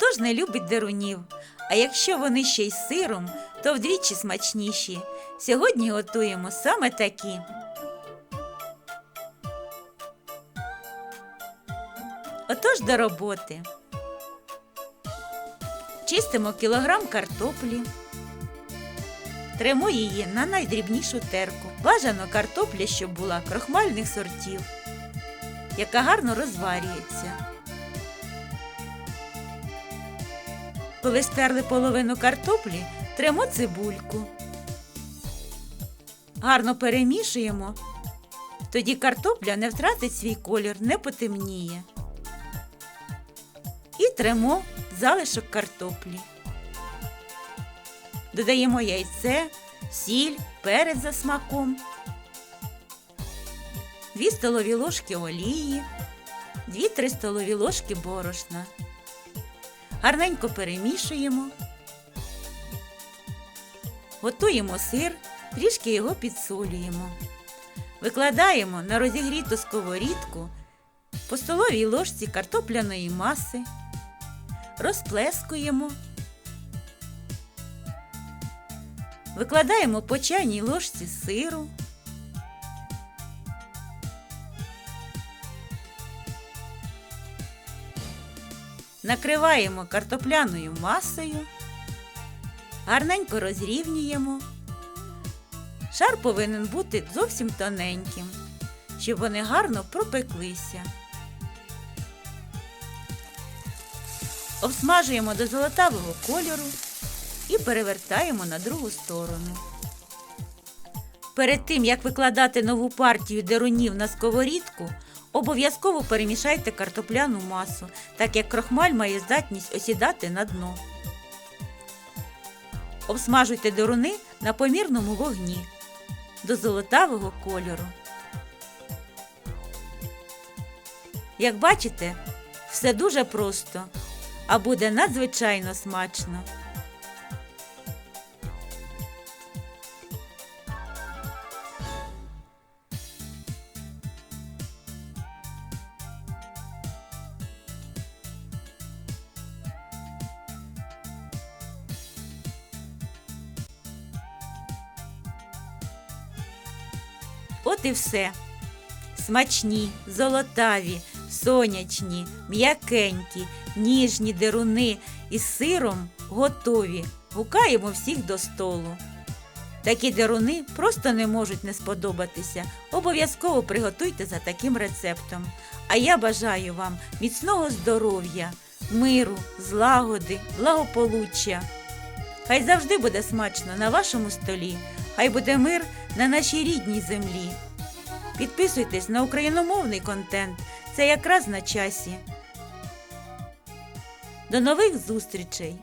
Хто ж не любить дерунів? А якщо вони ще й сиром, то вдвічі смачніші. Сьогодні готуємо саме такі. Отож до роботи. Чистимо кілограм картоплі. Тремо її на найдрібнішу терку. Бажано картопля, щоб була крохмальних сортів, яка гарно розварюється. Коли стерли половину картоплі, тремо цибульку. Гарно перемішуємо. Тоді картопля не втратить свій колір, не потемніє. І тремо залишок картоплі. Додаємо яйце, сіль, перець за смаком, 2 столові ложки олії, 2-3 столові ложки борошна. Гарненько перемішуємо. Готуємо сир, трішки його підсолюємо. Викладаємо на розігріту сковорідку по столовій ложці картопляної маси, розплескуємо. Викладаємо по чайній ложці сиру. Накриваємо картопляною масою, гарненько розрівнюємо. Шар повинен бути зовсім тоненьким, щоб вони гарно пропеклися. Обсмажуємо до золотавого кольору і перевертаємо на другу сторону. Перед тим, як викладати нову партію дерунів на сковорідку, обов'язково перемішайте картопляну масу, так як крохмаль має здатність осідати на дно. Обсмажуйте деруни на помірному вогні до золотавого кольору. Як бачите, все дуже просто, а буде надзвичайно смачно. От і все. Смачні, золотаві, сонячні, м'якенькі, ніжні деруни із сиром готові. Гукаємо всіх до столу. Такі деруни просто не можуть не сподобатися. Обов'язково приготуйте за таким рецептом. А я бажаю вам міцного здоров'я, миру, злагоди, благополуччя. Хай завжди буде смачно на вашому столі, хай буде мир на нашій рідній землі. Підписуйтесь на україномовний контент, це якраз на часі. До нових зустрічей!